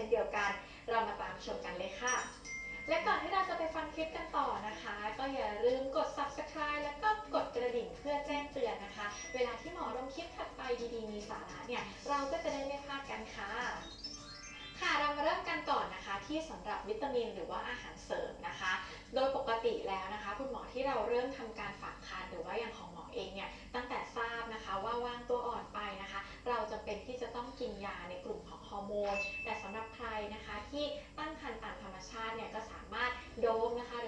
ช่นเดียวกัน เรามาตามชมกันเลยค่ะ และก่อนที่เราจะไปฟังคลิปกันต่อนะคะ ก็อย่าลืมกด subscribe แล้วก็กดกระดิ่งเพื่อแจ้งเตือนนะคะ เวลาที่หมอลงคลิปถัดไปดีๆมีสาระเนี่ยเราก็จะได้ไม่พลาดกันค่ะค่ะเรามาเริ่มกันก่อนนะคะที่สำหรับวิตามินหรือว่าอาหารเสริมนะคะ โดยปกติแล้วนะคะ คุณหมอที่เราเริ่มทำการฝากคันหรือว่าอย่างของ น แต่สำหรับใครนะคะที่ตั้งครรภ์ตามธรรมชาติเนี่ยก็สามารถโดมนะคะ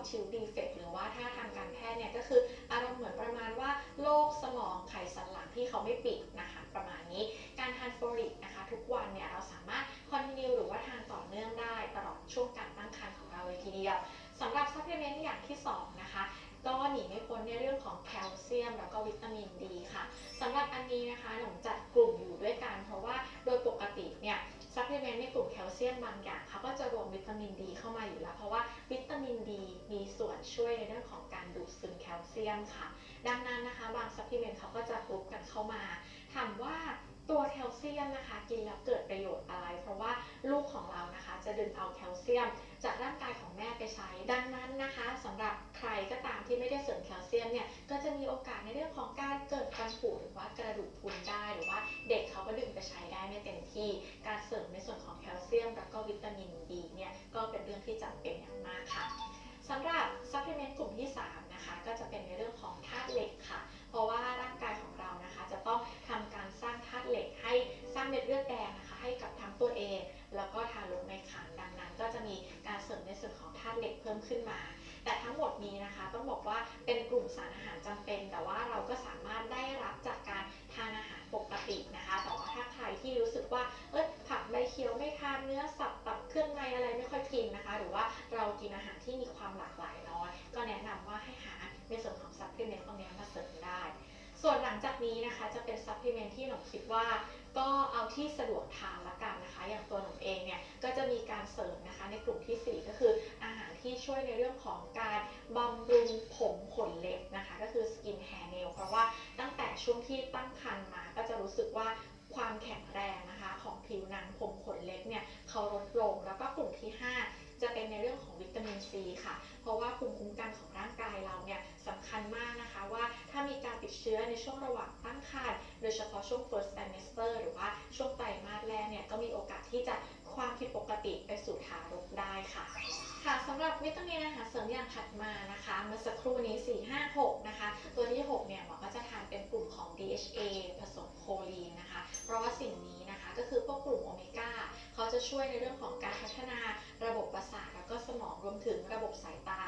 neural tube defect หรือว่าถ้าทางการแพทย์เนี่ยก็คืออารมณ์เหมือนประมาณว่าโรคสมองไขสันหลังที่เขาไม่ปิดนะ เซียมบางอย่างเขาก็จะรวมวิตามินดีเข้ามาอยู่แล้ว เพราะว่าวิตามินดีมีส่วนช่วยในเรื่องของการดูดซึมแคลเซียมค่ะ ดังนั้นนะคะ บางซัพพลีเมนต์เขาก็จะกรุ๊ปกันเข้ามา ถามว่าตัวแคลเซียมนะคะ กินแล้วเกิดประโยชน์อะไร เพราะว่าลูกของเรานะคะ จะดึงเอาแคลเซียม จากร่างกายของแม่ไปใช้ ดังนั้นนะคะสำหรับใครก็ตามที่ไม่ได้เสริมแคลเซียมเนี่ยก็จะมีโอกาสในเรื่องของการเกิดฟันผุหรือว่ากระดูกพุนได้หรือว่าเด็ก ใช้ได้ไม่เต็มที่ การเสริมในส่วนของแคลเซียมแล้วก็วิตามินดีเนี่ยก็เป็นเรื่องที่จำเป็นอย่างมากค่ะสำหรับซัพพลีเมนต์กลุ่มที่ 3 นะคะ ก็จะเป็นในเรื่องของธาตุเหล็กค่ะ เพราะว่าร่างกายของเรานะคะ จะต้องทำการสร้างธาตุเหล็กให้สร้างเม็ดเลือดแดงนะคะ ให้กับทั้งตัวเอง แล้วก็ทารกในครรภ์ดังนั้น ก็จะมีการเสริมในส่วนของธาตุเหล็กเพิ่มขึ้นมา แต่ทั้งหมดนี้นะคะ ต้องบอกว่าเป็นกลุ่มสารอาหารจำเป็น แต่ว่าเราก็สา คิดว่าก็เอาที่สะดวกทานละกันนะคะ อย่างตัวหนูเองเนี่ยก็จะมีการเสริมนะคะในกลุ่มทีสี่4 ก็คืออาหารที่ช่วยในเรื่องของการบำรุงผมขนเล็บนะคะ ก็คือ skin hair nail เพราะว่าตั้งแต่ช่วงที่ตั้งครรภ์มาก็จะรู้สึกว่าความแข็งแรงนะคะของผิวหนังผมขนเล็บเนี่ยเขาลดลงแล้วก็กลุ่มที่ 5 จะเป็นในเรื่องของวิตามินซีค่ะ เพราะว่าภูมิคุ้มกันของร่างกายเราเนี่ยสำคัญมากนะคะว่าถ้ามีการติดเชื้อในช่วงระหว่างตั้งครรภ์ โดยเฉพาะช่วง first trimester หรือว่าช่วงไตรมาสแรกเนี่ยก็มีโอกาสที่จะความผิดปกติไปสู่ทารกได้ค่ะ ค่ะสำหรับวิตามินอาหารเสริมอย่างถัดมานะคะเมื่อสักครู่นี้ 4 5 6 นะคะ ตัวที่ 6 เนี่ยหมอก็จะทานเป็นกลุ่มของ DHA ผสมโคลีนนะคะ เพราะว่าสิ่งนี้นะคะก็คือพวกกลุ่มโอเมก้าเขาจะช่วยในเรื่องของการพัฒนาระบบประสาทแล้วก็สมองรวมถึงระบบสายตา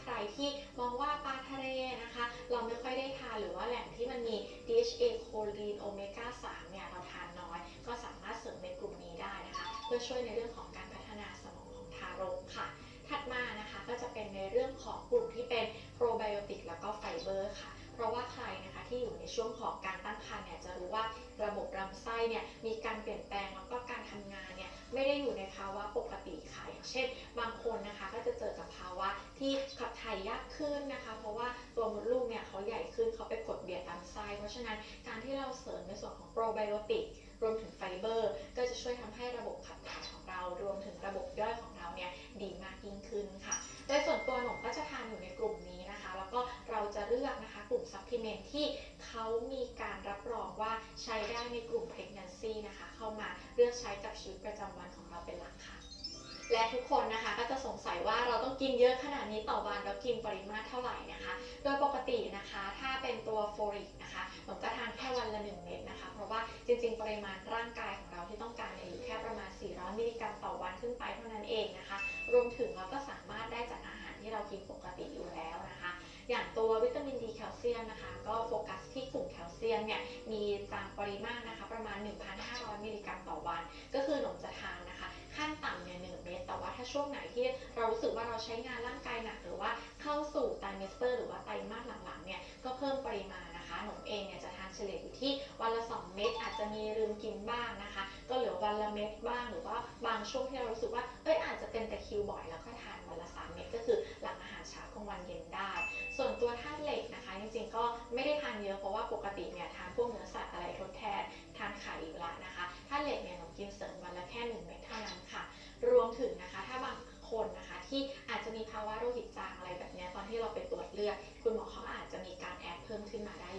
ใครที่มองว่าปลาทะเลนะคะ เราไม่ค่อยได้ทานหรือว่าแหล่งที่มันมี DHA โคลีนโอเมก้า3เนี่ยเราทานน้อย ก็สามารถเสริมในกลุ่มนี้ได้นะคะ เพื่อช่วยในเรื่องของการพัฒนาสมองของทารกค่ะ ถัดมานะคะก็จะเป็นในเรื่องของกลุ่มที่เป็นโปรไบโอติกแล้วก็ไฟเบอร์ค่ะเพราะว่าใครนะคะที่อยู่ในช่วงของการตั้งครรภ์เนี่ยจะรู้ว่าระบบลำไส้เนี่ยมีการเปลี่ยนแปลงแล้วก็การทำงานเนี่ยไม่ได้อยู่ในภาวะปกติค่ะอย่างเช่น บางคนนะคะ ที่ขับถ่ายยากขึ้นนะคะ เพราะว่าตัวมดลูกเนี่ยเขาใหญ่ขึ้นเขาไปกดเบียดลำไส้เพราะฉะนั้นการที่เราเสริมในส่วนของโปรไบโอติกรวมถึงไฟเบอร์ ก็จะช่วยทำให้ระบบขับถ่ายของเรา รวมถึงระบบย่อยของเราเนี่ยดีมากยิ่งขึ้นค่ะโดยส่วนตัวหนูก็จะทานอยู่ในกลุ่มนี้นะคะ แล้วก็เราจะเลือกนะคะกลุ่มซัพพลีเมนต์ที่เขามีการรับรองว่าใช้ได้ในกลุ่ม pregnancy นะคะ เข้ามาเลือกใช้กับชีวิตประจำวันของเราเป็นหลัก และทุกคนนะคะก็จะสงสัยว่าเราต้องกินเยอะขนาดนี้ต่อวันแล้วกินปริมาตรเท่าไหร่นะคะ โดยปกตินะคะถ้าเป็นตัวโฟลิกนะคะผมก็ทานแค่วันละ1เม็ดนะคะ เพราะว่าจริงๆ ปริมาณร่างกายของเราที่ต้องการ วันละ2เม็ดอาจจะมีลืมกินบ้างนะคะ ก็เหลือวันละเม็ดบ้างหรือว่าบางช่วงที่เรารู้สึกว่าเอ้ยอาจจะเป็นตะคิวบ่อยแล้วก็ทานวันละ3เม็ดก็คือหลังอาหารเช้ากลางวันเย็นได้ ส่วนตัวธาตุเหล็กนะคะ จริงๆก็ไม่ได้ทานเยอะเพราะว่าปกติเนี่ยทานพวกเนื้อสัตว์อะไรทดแทนทานไข่อยู่ละนะคะธาตุเหล็กเนี่ยหนูกินเสริมวันละแค่หนึ่งเม็ดเท่านั้นค่ะ รวมถึงนะคะถ้าบางคนนะคะที่อาจจะมีภาวะโลหิตจางอะไรแบบนี้ตอนที่เราไปตรวจเลือดคุณหมอเขาอาจจะมีการแอดเพิ่มขึ้นมาได้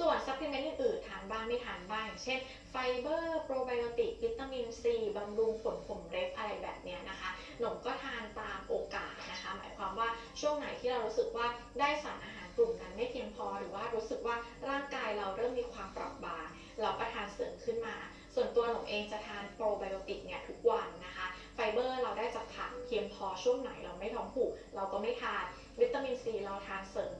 ส่วนซัพพลีเมนต์อื่นๆทานบ้างไม่ทานบ้างอย่างเช่นไฟเบอร์โปรไบโอติกวิตามินซีบำรุงขนผมเล็บอะไรแบบเนี้ยนะคะหนมก็ทานตามโอกาสนะคะ หมายความว่าช่วงไหนที่เรารู้สึกว่าได้สารอาหารกลุ่มนั้นไม่เพียงพอ หรือว่ารู้สึกว่าร่างกายเราเริ่มมีความเปราะบางเราก็ทานเสริมขึ้นมา ส่วนตัวหนมเองจะทานโปรไบโอติกเนี่ยทุกวันนะคะ ไฟเบอร์เราได้จากผักเพียงพอช่วงไหนเราไม่ท้องผูกเราก็ไม่ทานวิตามินซีเราทานเสริม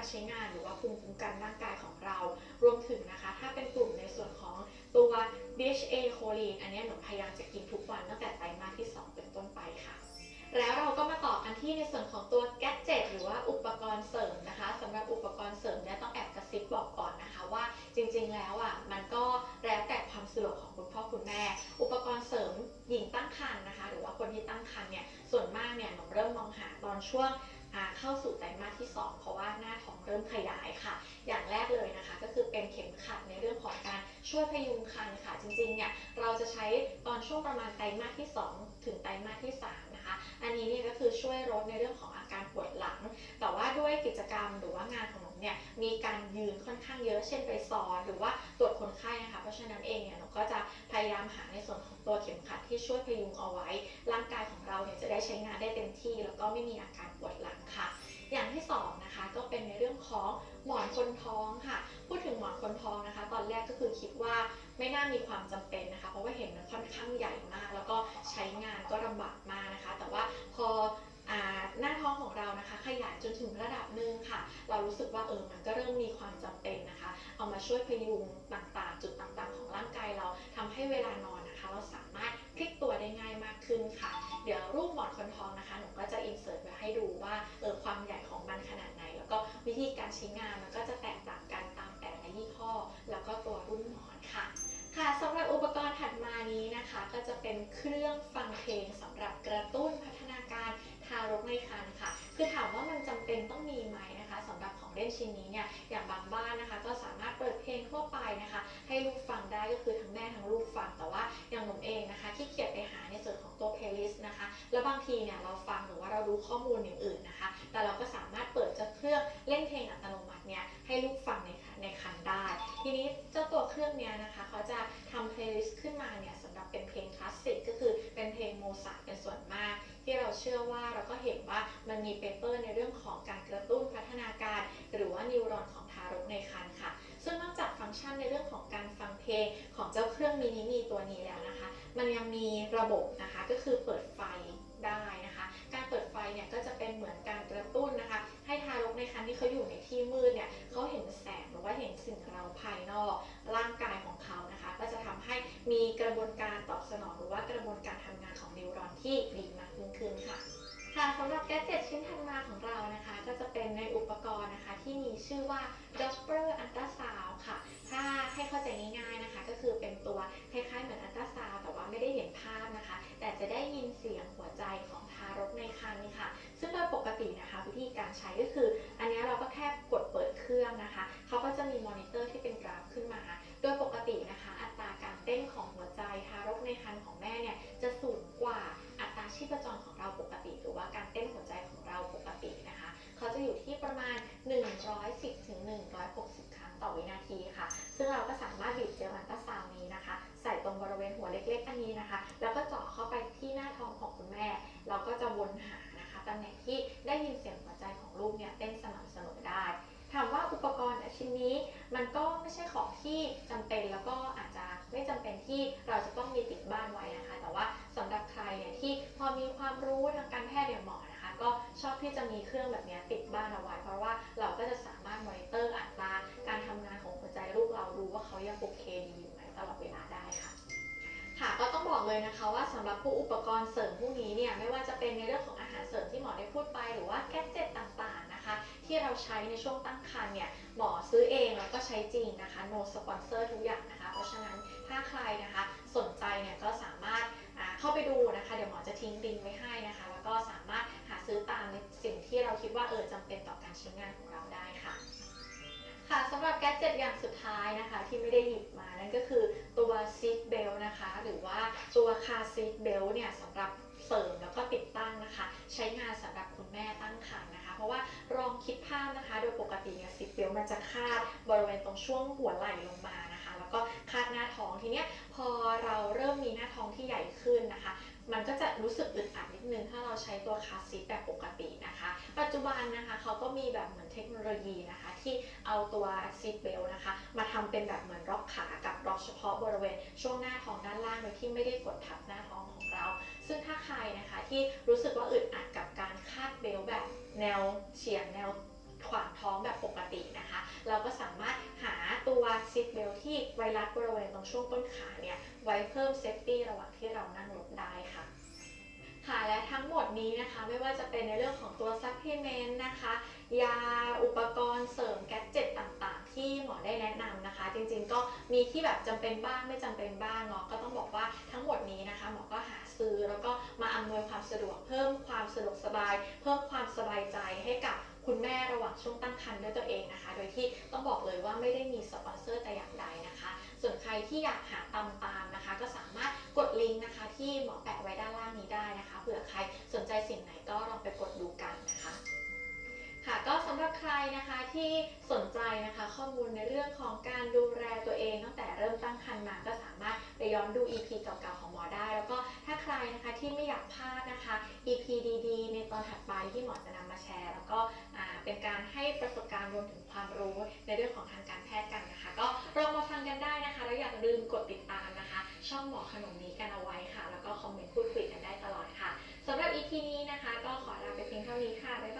การใช้งานหรือว่าภูมิคุ้มกันร่างกายของเรา รวมถึงนะคะ ถ้าเป็นกลุ่มในส่วนของตัว DHA โคลีนอันนี้หนูพยายามจะกินทุกวันตั้งแต่ไตรมาสที่ 2 เป็นต้นไปค่ะ แล้วเราก็มาต่อกันที่ในส่วนของตัวแก d เจ t หรือว่าอุปกรณ์เสริมนะคะสำหรับอุปกรณ์เสริมเนี่ยต้องแอบกระซิบบอกก่อนนะคะว่าจริงๆแล้วอะมันก็แล้วแต่ความสะดวกของคุณพ่อคุณแม่ อุปกรณ์เสริมหญิงตั้งครรภ์นะคะ หรือว่าคนที่ตั้งครรภ์เนี่ยส่วนมากเนี่ยหนูเริ่มมองหาตอนช่วง เข้าสู่ไตรมาสที่ 2 เพราะว่าหน้าท้องเริ่มขยายค่ะ อย่างแรกเลยนะคะก็คือเป็นเข็มขัดในเรื่องของการช่วยพยุงครรภ์ค่ะ จริงๆเนี่ยเราจะใช้ตอนช่วงประมาณไตรมาสที่ 2 ถึงไตรมาสที่3นะคะ อันนี้เนี่ยก็คือช่วยลดในเรื่องของอาการปวด ว่าด้วยกิจกรรม หรือว่างานของหนูเนี่ยมีการยืนค่อนข้างเยอะ เช่นไปสอนหรือว่าตรวจคนไข้นะคะ เพราะฉะนั้นเองเนี่ยหนูก็จะพยายามหาในส่วนของตัวเข็มขัดที่ช่วยพยุงเอาไว้ ร่างกายของเราเนี่ยจะได้ใช้งานได้เต็มที่ แล้วก็ไม่มีอาการปวดหลังค่ะ อย่างที่สองนะคะก็เป็นในเรื่องของหมอนคนท้องค่ะ พูดถึงหมอนคนท้องนะคะ ตอนแรกก็คือคิดว่าไม่น่ามีความจำเป็นนะคะ เพราะว่าเห็นมันค่อนข้างใหญ่มาก รู้สึกว่าเออมันก็เริ่มมีความจำเป็นนะคะ เอามาช่วยพยุงต่างๆ จุดต่างๆ ของร่างกายเราทำให้เวลานอนนะคะ เราสามารถพลิกตัวได้ง่ายมากขึ้นค่ะ เดี๋ยวรูปหมอนคนท้องนะคะหนูก็จะอินเสิร์ตไว้ให้ดูว่าเออความใหญ่ของมันขนาดไหน แล้วก็วิธีการใช้งานมันก็จะแตกต่างกันตามแต่ละยี่ห้อ แล้วก็ตัวรุ่นหมอนค่ะค่ะสำหรับอุปกรณ์ถัดมานี้นะคะ ก็จะเป็นเครื่องฟังเพลงสำหรับกระตุ้นพัฒนาการทารกในครรภ์ค่ะ คือถามว่ามันจำเป็นต้องมีไหมนะคะสำหรับของเล่นชิ้นนี้เนี่ยอย่างบางบ้านนะคะ ก็สามารถเปิดเพลงทั่วไปนะคะ ให้ลูกฟังได้ก็คือทั้งแม่ทั้งลูกฟังแต่ว่าอย่างหนุ่มเองนะคะที่เกียจไปหาในส่วนของตัวเพลย์ลิสต์นะคะ แล้วบางทีเนี่ยเราฟังหรือว่าเรารู้ข้อมูลอย่างอื่นนะคะ แต่เราก็สามารถเปิดจากเครื่องเล่นเพลงอัตโนมัติเนี่ยให้ลูกฟังในในคันได้ ทีนี้เจ้าตัวเครื่องเนี้ยนะคะเขาจะทำเพลย์ลิสต์ขึ้นมาเนี่ยสำหรับเป็นเพลงคลาสสิกก็คือเป็นเพลงโมซาร์ทเป็นส่วนมาก ที่เราเชื่อว่าเราก็เห็นว่ามันมีเปเปอร์ในเรื่องของการกระตุ้นพัฒนาการ หรือว่านิวรอนของทารกในครรภ์ค่ะ ซึ่งนอกจากฟังก์ชันในเรื่องของการฟังเพลงของเจ้าเครื่องมินิมีตัวนี้แล้วนะคะ มันยังมีระบบนะคะก็คือเปิดไฟได้นะคะ การเปิดไฟเนี่ยก็จะเป็นเหมือนการกระตุ้นนะคะ ให้ทารกในครรภ์ที่เขาอยู่ในที่มืดเนี่ยเขาเห็นแสงหรือว่าเห็นสิ่งเราภายนอกร่างกายของเขานะคะ ก็จะทำให้ มีกระบวนการตอบสนองหรือว่ากระบวนการทำงานของนิวรอนที่ดีมากยิ่งขึ้นค่ะค่ะสำหรับแกเจ็ตชิ้นถัดมาของเรานะคะ ก็จะเป็นในอุปกรณ์นะคะที่มีชื่อว่า Doppler Ultrasound ค่ะ ถ้าให้เข้าใจง่ายๆนะคะ ก็คือเป็นตัวคล้ายๆเหมือนอัลตราซาวแต่ว่าไม่ได้เห็นภาพนะคะ แต่จะได้ยินเสียงหัวใจของทารกในครรภ์ค่ะ ซึ่งโดยปกตินะคะ วิธีการใช้ก็คือ อันนี้เราก็แค่ 110ถึง160 ครั้งต่อวินาทีค่ะ ซึ่งเราก็สามารถบีบเจลอัลตราซาวนี้นะคะ ใส่ตรงบริเวณหัวเล็กๆอันนี้นะคะ แล้วก็เจาะเข้าไปที่หน้าท้องของคุณแม่ เราก็จะวนหานะคะตำแหน่งที่ได้ยินเสียงหัวใจของลูกเนี่ยเต้นสม่ำเสมอได้ถามว่าอุปกรณ์ชิ้นนี้มันก็ไม่ใช่ของที่จำเป็นแล้วก็อาจจะไม่จำเป็นที่เราจะต้องมีติดบ้านไว้นะคะ แต่ว่าสำหรับใครเนี่ยที่พอมีความรู้ทางการแพทย์อย่างหมอนะ ชอบที่จะมีเครื่องแบบนี้ติดบ้านเอาไว้ เพราะว่าเราก็จะสามารถมอนิเตอร์อัตราการทำงานของหัวใจลูกเราดูว่าเขายังโอเคดีอยู่ไหมตลอดเวลาได้ค่ะค่ะก็ต้องบอกเลยนะคะว่าสำหรับผู้อุปกรณ์เสริมพวกนี้เนี่ยไม่ว่าจะเป็นในเรื่องของอาหารเสริมที่หมอได้พูดไปหรือว่าแกดเจ็ตต่างๆนะคะ ที่เราใช้ในช่วงตั้งครรภ์เนี่ยหมอซื้อเองแล้วก็ใช้จริงนะคะ no sponsor ทุกอย่างนะคะ เพราะฉะนั้นถ้าใครนะคะสนใจเนี่ยก็สามารถอ่าเข้าไปดูนะคะ เดี๋ยวหมอจะทิ้งลิงก์ไว้ให้นะคะ แล้วก็สามารถ ซื้อตามในสิ่งที่เราคิดว่าเออจำเป็นต่อการใช้งานของเราได้ค่ะ ค่ะสำหรับแกดเจ็ตอย่างสุดท้ายนะคะ ที่ไม่ได้หยิบมานั่นก็คือตัวซีทเบลนะคะ หรือว่าตัวคาซีทเบลเนี่ยสำหรับเสริมแล้วก็ติดตั้งนะคะ ใช้งานสำหรับคุณแม่ตั้งครรภ์นะคะ เพราะว่าลองคิดภาพนะคะ โดยปกติเนี่ยซีทเบลมันจะคาดบริเวณตรงช่วงหัวไหล่ลงมานะคะ แล้วก็คาดหน้าท้องทีเนี้ยพอเราเริ่มมีหน้าท้องที่ใหญ่ขึ้นนะคะ มันก็จะรู้สึกอึดอัดนิดนึงถ้าเราใช้ตัวคาซีทแบบปกตินะคะ ปัจจุบันนะคะเขาก็มีแบบเหมือนเทคโนโลยีนะคะ ที่เอาตัวซีทเบลนะคะ มาทำเป็นแบบเหมือนล็อกขากับล็อกเฉพาะบริเวณช่วงหน้าท้องด้านล่างโดยที่ไม่ได้กดทับหน้าท้องของเรา ซึ่งถ้าใครนะคะที่รู้สึกว่าอึดอัดกับการคาดเบลแบบแนวเฉียงแนว ขวางท้องแบบปกตินะคะ เราก็สามารถหาตัวซีทเบลที่ไวรัสบริเวณตรงช่วงต้นขาเนี่ยไว้เพิ่มเซฟตี้ระหว่างที่เรานั่งรถได้ค่ะค่ะและทั้งหมดนี้นะคะไม่ว่าจะเป็นในเรื่องของตัวซัพพลีเมนต์นะคะ ยาอุปกรณ์เสริมแกดเจ็ตต่างๆ ที่หมอได้แนะนำนะคะ จริงๆก็มีที่แบบจำเป็นบ้างไม่จำเป็นบ้างเนาะก็ต้องบอกว่าทั้งหมดนี้นะคะหมอก็หาซื้อแล้วก็มาอำนวยความสะดวกเพิ่มความสะดวกสบาย เพิ่มความสบายใจให้กับ คุณแม่ระหว่างช่วงตั้งครรภ์ด้วยตัวเองนะคะ โดยที่ต้องบอกเลยว่าไม่ได้มีสปอนเซอร์แต่อย่างใดนะคะ ส่วนใครที่อยากหาตามตามนะคะ ก็สามารถกดลิงก์นะคะ ที่หมอแปะไว้ด้านล่างนี้ได้นะคะเผื่อใครสนใจสิ่งไหนก็ลองไปกดดูกันนะคะค่ะก็สำหรับใครนะคะที่สนใจนะคะข้อมูลในเรื่องของการดูแลตัวเองตั้งแต่เริ่มตั้งครรภ์มาก็สามารถไปย้อนดู EP เก่าๆของหมอได้ แล้วก็ถ้าใครนะคะที่ไม่อยากพลาดนะคะ EP ดีๆ ในตอนถัดไปที่หมอจะนำมาแชร์ แล้วก็ เป็นการให้ประสบการณ์รวมถึงความรู้ในเรื่องของทางการแพทย์กันนะคะ ก็ลองมาฟังกันได้นะคะแล้วอย่าลืมกดติดตามนะคะ ช่องหมอขนมนี้กันเอาไว้ค่ะ แล้วก็คอมเมนต์พูดคุยกันได้ตลอดค่ะสำหรับ EP นี้นะคะ ก็ขอลาไปเพียงเท่านี้ค่ะบ๊ายบาย